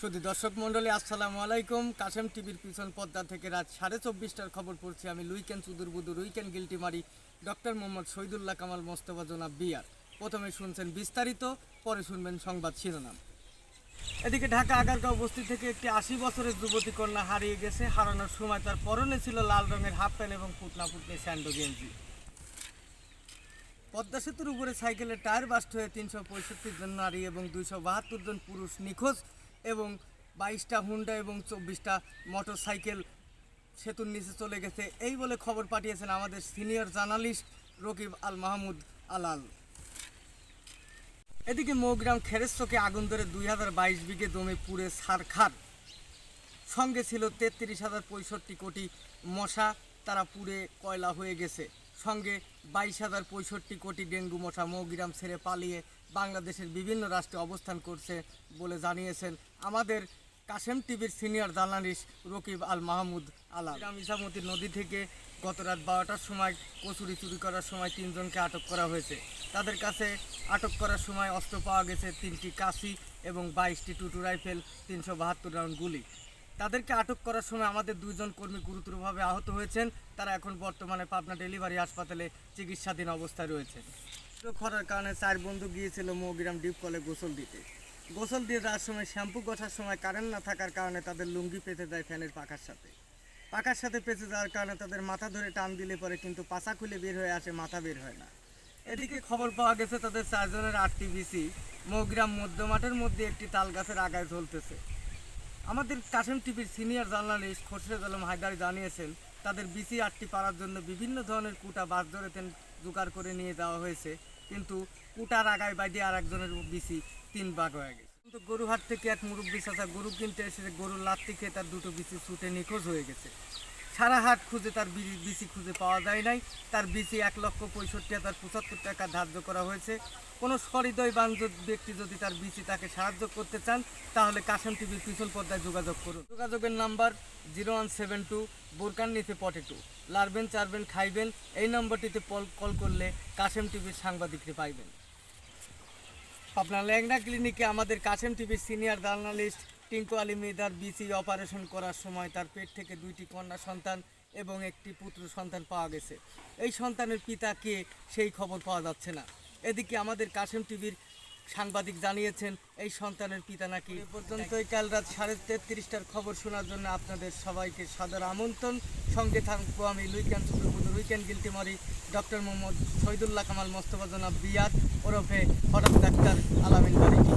শুধু দর্শক মন্ডলী আসসালামু আলাইকুম। কাশেম টিভির পিছন পদ্মা থেকে রাত সাড়ে চব্বিশটার খবর পড়ছি আমি লুইকেন সুদূর বুদুর উইকেন গিলটি মারি ডক্টর মোহাম্মদ শহীদুল্লাহ কামাল মোস্তফা জনাব বিয়ার প্রথমে শুনছেন বিস্তারিত, পরে শুনবেন সংবাদ শিরোনাম। এদিকে ঢাকা আগারগাঁও বস্তি থেকে একটি আশি বছরের যুবতী কন্যা হারিয়ে গেছে। হারানোর সময় তার পরনে ছিল লাল রঙের হাফ প্যান্ট এবং ফুটনা ফুটনি স্যান্ডো গেঞ্জি। পদ্মা সেতুর উপরে সাইকেলের টায়ার বাস্ট হয়ে তিনশো পঁয়ষট্টি জন নারী এবং দুইশো বাহাত্তর জন পুরুষ নিখোঁজ। এবং বাইশটা হুন্ডা এবং চব্বিশটা মোটর সাইকেল সেতুর নিচে চলে গেছে। এই বলে খবর পাঠিয়েছেন আমাদের সিনিয়র জার্নালিস্ট রকিব আল মাহমুদ আলাল। এদিকে মৌগ্রাম খেরেশ্বকে আগুন ধরে দুই হাজার বাইশ বিঘে জমি পুড়ে সারখার। সঙ্গে ছিল তেত্রিশ হাজার পঁয়ষট্টি কোটি মশা, তারা পুড়ে কয়লা হয়ে গেছে। সঙ্গে বাইশ হাজার পঁয়ষট্টি কোটি ডেঙ্গু মশা মৌগ্রাম ছেড়ে পালিয়ে বাংলাদেশের বিভিন্ন রাষ্ট্রে অবস্থান করছে বলে জানিয়েছেন আমাদের কাশেম টিভির সিনিয়র জার্নালিস্ট রকিব আল মাহমুদ আলা গ্রাম ইসামতি নদী থেকে গত রাত বারোটার সময় কচুরি চুরি করার সময় তিনজনকে আটক করা হয়েছে। তাদের কাছে আটক করার সময় অস্ত্র পাওয়া গেছে তিনটি কাশি এবং বাইশটি টুটু রাইফেল, তিনশো বাহাত্তর রাউন্ড গুলি। তাদেরকে আটক করার সময় আমাদের দুইজন কর্মী গুরুতরভাবে আহত হয়েছেন। তারা এখন বর্তমানে পাবনা ডেলিভারি হাসপাতালে চিকিৎসাধীন অবস্থায় রয়েছেন খরার কারণে চার বন্ধু গিয়েছিল মৌগ্রাম ডিপ কলে গোসল দিতে। গোসল দিয়ে যাওয়ার সময় শ্যাম্পু গোছার সময় কারেন্ট না থাকার কারণে তাদের লুঙ্গি পেতে যায় ফ্যানের পাখার সাথে। পাখার সাথে পেঁচে যাওয়ার কারণে তাদের মাথা ধরে টান দিলে পরে কিন্তু পাশা খুলে বের হয়ে আসে, মাথা বের হয় না। এদিকে খবর পাওয়া গেছে, তাদের চারজনের আরটিভিসি মৌগ্রাম মধ্যমাঠের মধ্যে একটি তাল গাছের আগায় ঝলতেছে। আমাদের কাশেম টিভির সিনিয়র জার্নালিস্ট খোরশেদ আলম হায়দারি জানিয়েছেন, তাদের বিসি আটটি পাড়ার জন্য বিভিন্ন ধরনের কুটা বাস ধরেতেন জোগাড় করে নিয়ে যাওয়া হয়েছে। কিন্তু কুটার আগায় বাইরে আর একজনের বিসি তিন ভাগ হয়ে গেছে। কিন্তু গরুহাট থেকে এক মুরব্বী চাচা গরু কিনতে এসে গরুর লাত্তি খেয়ে তার দুটো বিসি ছুটে নিখোঁজ হয়ে গেছে। সারা হাট খুঁজে তার বিসি খুঁজে পাওয়া যায় নাই। তার বিসি এক লক্ষ পঁয়ষট্টি হাজার পঁচাত্তর টাকা ধার্য করা হয়েছে। কোনো সহৃদয় বান্ধব ব্যক্তি যদি তার বিসি তাকে সাহায্য করতে চান, তাহলে কাশেম টিভির পিছন পর্দায় যোগাযোগ করুন। যোগাযোগের number zero one seven two, বোরকান নিতে পটেটো লারবেন, চারবেন, খাইবেন, এই নম্বরটিতে কল করলে কাশেম টিভির সাংবাদিককে পাইবেন। আপনার ল্যাংনা ক্লিনিকে আমাদের কাশেম টিভির সিনিয়র জার্নালিস্ট টিঙ্কু আলী মেদার বিসি অপারেশন করার সময় তার পেট থেকে দুইটি কন্যা সন্তান এবং একটি পুত্র সন্তান পাওয়া গেছে। এই সন্তানের পিতা কে সেই খবর পাওয়া যাচ্ছে না। এদিকে আমাদের কাশেম টিভির সাংবাদিক জানিয়েছেন, এই সন্তানের পিতা নাকি এ পর্যন্তই কাল রাত সাড়ে তেত্রিশটার খবর শোনার জন্য আপনাদের সবাইকে সাদর আমন্ত্রণ। সঙ্গে থাকব আমি উইকেন্ড সুপ্রবুদ্ধ উইকেন্ড গিলটিমারি, ডক্টর মোহাম্মদ শহীদুল্লাহ কামাল মোস্তফা জনাব বিয়াদ ওরফে হঠাৎ ডাক্তার আলামিন বারিকি